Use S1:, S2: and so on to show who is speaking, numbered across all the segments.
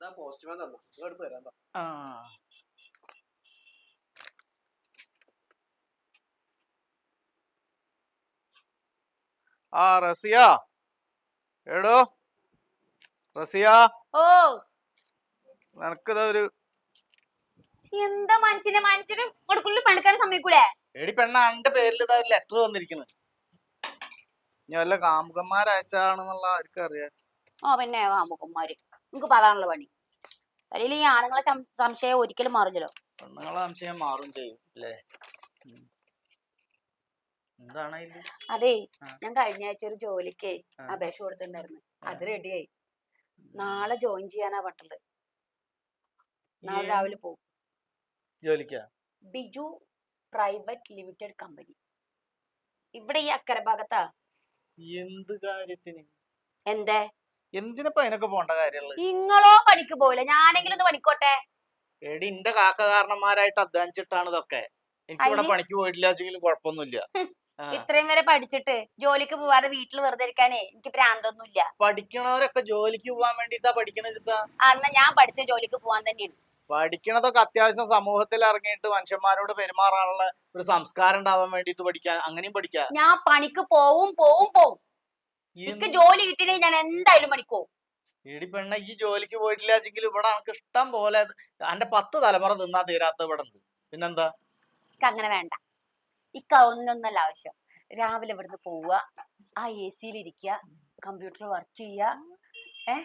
S1: Postman തന്നു. ഇങ്ങോട്ട് പറ.
S2: ആ. ആ റസിയ. എടോ. റസിയ.
S3: ഓ.
S2: നിനക്കിതാ ഒരു
S3: എന്താ മനുഷ്യനെ മനുഷ്യന്? കൊടുക്കുള്ളിൽ പണിക്കാൻ സമ്മതിക്കൂലേ?
S2: എടി പെണ്ണ അന്റെ പേരിൽ ഇതാ ഒരു ലെറ്റർ വന്നിരിക്കുന്നത് ഇനി വല്ല കാമുകന്മാരയച്ചാണെന്നുള്ള ആർക്കറിയാം.
S3: ഓ പിന്നെ കാമുക്കന്മാര് നമുക്ക് പറയാനുള്ള പണി. അല്ലെങ്കിൽ ഈ ആണുങ്ങളെ സംശയം ഒരിക്കലും മാറില്ലല്ലോ.
S2: പെണ്ണുങ്ങളെ സംശയം മാറും ചെയ്യും അല്ലേ?
S3: അതെ ഞാൻ കഴിഞ്ഞ ആഴ്ച ഒരു ജോലിക്ക് അപേക്ഷ കൊടുത്തിട്ടുണ്ടായിരുന്നു. അത്
S2: ആ.
S3: റെഡിയായി നാളെ ജോയിൻ ചെയ്യാനാ പറഞ്ഞിട്ടുള്ളത് നാളെ രാവിലെ പോകും
S2: ജോലിക്കാ?
S3: Biju private limited company. ഇവിടെ ഈ അക്കര ഭാഗത്താ.
S2: എന്ത് കാര്യത്തിന്?
S3: എന്തേ?
S2: എന്തിനപ്പ അതിനൊക്കെ പോണ്ട കാര്യമുള്ളത്
S3: നിങ്ങളോ പണിക്ക് പോയില്ല? ഞാനെങ്കിലും ഒന്ന് പണിക്കോട്ടെ?
S2: എടി എന്റെ കാക്ക കാരണന്മാരായിട്ട് അധ്വാനിച്ചിട്ടാണ് ഇതൊക്കെ. എനിക്ക് ഇവിടെ
S3: അയിന്?
S2: പണിക്ക് പോയിട്ടില്ല വെച്ചെങ്കിലും കുഴപ്പമൊന്നുമില്ല.
S3: ഇത്രയും വരെ പഠിച്ചിട്ട് ജോലിക്ക് പോവാതെ വീട്ടിൽ വെറുതെ ഇരിക്കാനേ എനിക്ക് പ്രാന്തൊന്നുമില്ല
S2: പഠിക്കണവരൊക്കെ ജോലിക്ക് പോവാൻ വേണ്ടിട്ടാ പഠിക്കണത് ചിത്താ
S3: അന്ന് ഞാൻ പഠിച്ച ജോലിക്ക് പോവാൻ തന്നെയാണ്.
S2: പഠിക്കണതൊക്കെ അത്യാവശ്യം സമൂഹത്തിൽ ഇറങ്ങിയിട്ട് മനുഷ്യന്മാരോട് പെരുമാറാനുള്ള ഒരു സംസ്കാരം ഉണ്ടാവാൻ വേണ്ടിട്ട് പഠിക്കാൻ അങ്ങനെയും പഠിക്കാം.
S3: ഞാൻ പണിക്ക് പോവും പോവും പോവും. എനിക്ക് ജോലി കിട്ടിയിട്ട് ഞാൻ എന്തായാലും പണിക്കോ
S2: എടി പെണ്ണ ഈ ജോലിക്ക് പോയിട്ടില്ല വെച്ചെങ്കിൽ ഇവിടെ നമുക്ക് ഇഷ്ടം പോലെ അന്റെ പത്ത് തലമുറ തിന്നാ തീരാത്ത ഇവിടെ ഉണ്ട് പിന്നെന്താ?
S3: എനിക്ക് അങ്ങനെ വേണ്ട. ഇക്ക ഒന്നൊന്നല്ല ആവശ്യം. രാവിലെ ഇവിടുന്ന് പോവുക ആ എ സിയിൽ ഇരിക്കുക കമ്പ്യൂട്ടർ വർക്ക് ചെയ്യുക ഏ?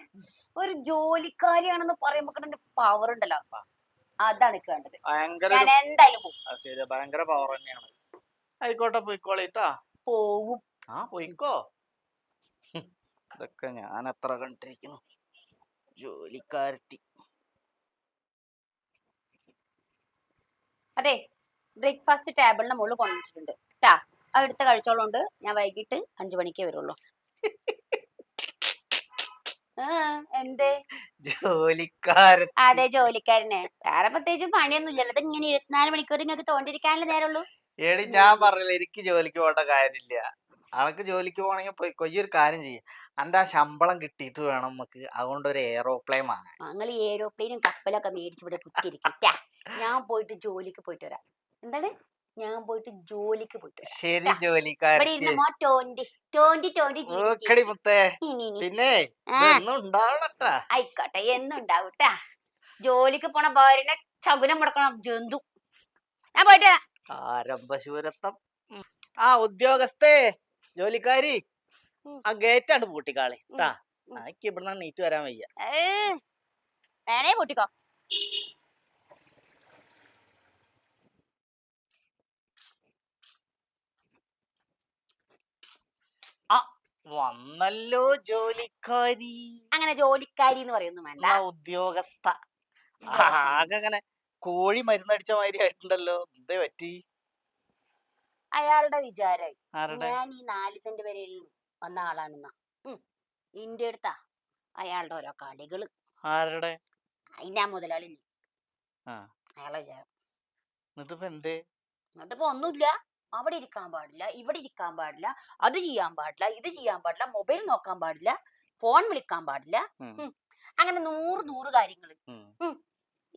S3: ഒരു ജോലിക്കാരിയാണെന്ന് പറയുമ്പോ എന്റെ പവർ ഉണ്ടല്ലോ. അതാണ് എനിക്ക് വേണ്ടത്.
S2: ഭയങ്കര
S3: ഞാൻ എന്തായാലും
S2: ഭയങ്കര പവർ തന്നെയാണ്. ആയിക്കോട്ടെ പോയിക്കോളിട്ടാ.
S3: പോവും.
S2: ആ പോയിക്കോ. ഇതൊക്കെ ഞാൻ എത്ര കണ്ടിരിക്കുന്നു ജോലിക്കാരത്തി.
S3: അതെ ബ്രേക്ക്ഫാസ്റ്റ് ടേബിളിന് മുകളിൽ കൊണ്ടുവച്ചിട്ടുണ്ട്. കേട്ടാ അവിടുത്തെ കഴിച്ചോളുണ്ട്. ഞാൻ വൈകിട്ട് അഞ്ചു മണിക്കേ വരുള്ളൂ. എന്തേ? അതെ ജോലിക്കാരനെ. വേറെ പ്രത്യേകിച്ച് പണിയൊന്നും ഇല്ലല്ലോ ഇത് ഇങ്ങനെ ഇരുപത്തിനാല് മണിക്കൂർ നിങ്ങൾക്ക് തോണ്ടിരിക്കാനല്ലേ നേരമുള്ളൂ?
S2: എടി ഞാൻ പറഞ്ഞില്ല എനിക്ക് ജോലിക്ക് പോകേണ്ട കാര്യമില്ല. അനക്ക് ജോലിക്ക് പോകണമെങ്കിൽ പോയി കൊയ്യൊരു കാര്യം ചെയ്യും. അന്റെ ആ ശമ്പളം കിട്ടിയിട്ട് വേണം നമുക്ക് അതുകൊണ്ട് ഒരു എയറോപ്ലെയിൻ വാങ്ങാൻ.
S3: ഞങ്ങൾ ഈ ഏരോപ്ലെയിനും കപ്പലൊക്കെ മേടിച്ച് ഇവിടെ ഞാൻ പോയിട്ട് ജോലിക്ക് പോയിട്ട് വരാം. എന്താണ്? ഞാൻ പോയിട്ട് ജോലിക്ക് പോയിട്ട് വരാം
S2: ശരി
S3: ഇവിടെ
S2: ഓക്കടി മുത്തേ. പിന്നെ
S3: ആ.
S2: ഇതൊന്നും ഉണ്ടാവണട്ടാ
S3: ആയിക്കോട്ടെ എന്നുണ്ടാവൂട്ടാ ജോലിക്ക് പോണ ഭാര്യനെ ശകുനം മുടക്കണം ജന്തു. ഞാൻ പോയിട്ട് വരാം.
S2: ആരംഭശൂരത്വം ആ ഉദ്യോഗസ്ഥേ. ജോലിക്കാരി ആ ഗേറ്റ് ആണ് പൂട്ടിക്കാളി ട്ടാ. എനിക്ക് ഇവിടുന്ന് നീറ്റ് വരാൻ വയ്യ.
S3: വേണേ പൊട്ടിക്കോ.
S2: വന്നല്ലോ ജോലിക്കാരി.
S3: അങ്ങനെ ജോലിക്കാരി എന്ന് പറയുന്നു വേണ്ട.
S2: ഉദ്യോഗസ്ഥ. ആകെ അങ്ങനെ കോഴി മരുന്നടിച്ച മാതിരി ആയിട്ടുണ്ടല്ലോ. എന്തേ പറ്റി?
S3: അയാളുടെ വിചാരമായി
S2: ആരുടെ?
S3: ഞാൻ ഈ നാല് സെന്റ് വരെ വന്ന ആളാണെന്ന. ഇന്റെ അടുത്താ. അയാളുടെ ഓരോ കളികൾ.
S2: ആരുടെ?
S3: ആ മുതലാളി?
S2: ആ.
S3: അയാളെ വിചാരം.
S2: എന്നിട്ട് ഇപ്പൊ എന്തേ?
S3: എന്നിട്ടിപ്പോ ഒന്നുമില്ല. അവിടെ ഇരിക്കാൻ പാടില്ല ഇവിടെ ഇരിക്കാൻ പാടില്ല അത് ചെയ്യാൻ പാടില്ല ഇത് ചെയ്യാൻ പാടില്ല മൊബൈൽ നോക്കാൻ പാടില്ല ഫോൺ വിളിക്കാൻ പാടില്ല.
S2: ഉം.
S3: ഉം. അങ്ങനെ നൂറ് നൂറ് കാര്യങ്ങൾ
S2: ഉം.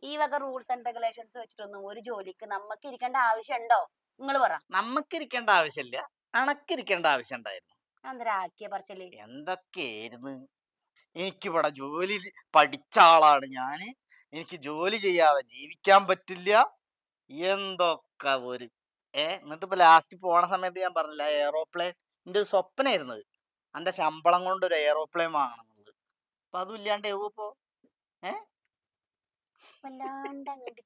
S3: ഈ വക റൂൾസ് ആൻഡ് റെഗുലേഷൻസ് വെച്ചിട്ടൊന്നും ഒരു ജോലിക്ക് നമുക്ക് ഇരിക്കേണ്ട ആവശ്യമുണ്ടോ നിങ്ങൾ പറ.
S2: നമുക്ക് ഇരിക്കേണ്ട ആവശ്യമില്ല അണക്കിരിക്കേണ്ട ആവശ്യം ഉണ്ടായിരുന്നു.
S3: ആക്കിയ പറച്ചൽ?
S2: എന്തൊക്കെയായിരുന്നു? എനിക്കിവിടെ ജോലി പഠിച്ച ആളാണ് ഞാൻ. എനിക്ക് ജോലി ചെയ്യാതെ ജീവിക്കാൻ പറ്റില്ല. എന്തൊക്കെ ഒരു ഏ എന്നിട്ട് ഇപ്പൊ ലാസ്റ്റ് പോണ സമയത്ത് ഞാൻ പറഞ്ഞില്ല എയറോപ്ലെയിൻ എന്റെ ഒരു സ്വപ്നമായിരുന്നത് എന്റെ ശമ്പളം കൊണ്ട് ഒരു എയറോപ്ലെയിൻ വാങ്ങണം എന്നുള്ളത് അപ്പൊ അതും ഇല്ലാണ്ട് ഏ?
S3: വല്ലാണ്ട് അങ്ങോട്ട്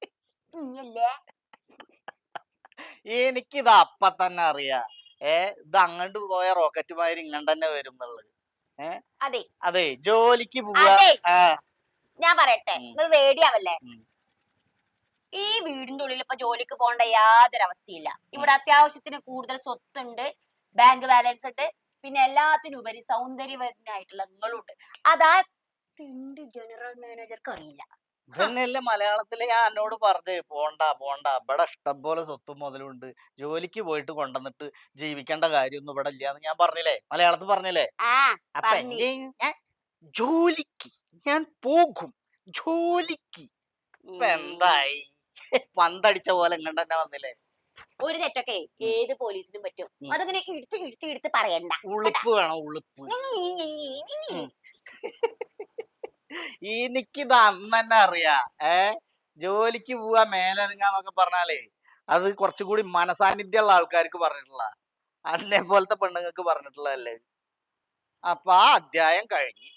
S2: എനിക്കിത് അപ്പ തന്നെ അറിയാ. ഏ ഇത് അങ്ങോട്ട് പോയ റോക്കറ്റ് മാതിരി ഇങ്ങോട്ട് തന്നെ വരും എന്നുള്ളത്.
S3: അതെ.
S2: അതെ ജോലിക്ക് പോവാ.
S3: അതെ.
S2: ആ.
S3: ഞാൻ പറയട്ടെ. നിങ്ങൾ റേഡിയാവല്ലേ
S2: ഉം.
S3: ഈ വീടിന്റെ ഉള്ളിൽ ഇപ്പൊ ജോലിക്ക് പോകേണ്ട യാതൊരു അവസ്ഥയില്ല ഇവിടെ അത്യാവശ്യത്തിന് കൂടുതൽ സ്വത്തുണ്ട് ബാങ്ക് ബാലൻസ് ഉണ്ട് പിന്നെ എല്ലാത്തിനും ഉപരി സൗന്ദര്യവനായിട്ടുള്ള നിങ്ങളുണ്ട്. അതാ തിണ്ടി ജനറൽ മാനേജർക്ക് അറിയില്ല.
S2: ഇതന്നെയല്ലേ മലയാളത്തിൽ ഞാൻ എന്നോട് പറഞ്ഞേ പോണ്ട പോണ്ട ഇവിടെ ഇഷ്ടം പോലെ സ്വത്തും മുതലുണ്ട്. ജോലിക്ക് പോയിട്ട് കൊണ്ടുവന്നിട്ട് ജീവിക്കേണ്ട കാര്യമൊന്നും ഇവിടെ ഇല്ലാന്ന് ഞാൻ പറഞ്ഞില്ലേ? മലയാളത്തിൽ പറഞ്ഞില്ലേ?
S3: ആ
S2: അപ്പൊ
S3: പറഞ്ഞു.
S2: ഞാൻ ജോലിക്ക് ഞാൻ പോകും. ജോലിക്ക്. ഇപ്പൊ എന്തായി? പന്തടിച്ച പോലെ ഇങ്ങോട്ട് തന്നെ വന്നില്ലേ?
S3: ഒരു തെറ്റൊക്കെ ഏത് പോലീസിനും പറ്റും.
S2: ഉം.
S3: അതിങ്ങനെ ഇടിച്ച് ഇടിച്ച് ഇടിച്ച് പറയണ്ട.
S2: ഉളുപ്പ് വേണം ഉളുപ്പ്. എനിക്കിത് അന്ന് തന്നെ അറിയാ. ഏ? ജോലിക്ക് പോവാ മേലനങ്ങാന്നൊക്കെ പറഞ്ഞാലേ അത് കുറച്ചുകൂടി മനസാന്നിധ്യമുള്ള ആൾക്കാർക്ക് പറഞ്ഞിട്ടുള്ള അന്നെ പോലത്തെ പെണ്ണുങ്ങൾക്ക് പറഞ്ഞിട്ടുള്ളതല്ലേ? അപ്പൊ ആ അധ്യായം കഴിഞ്ഞു.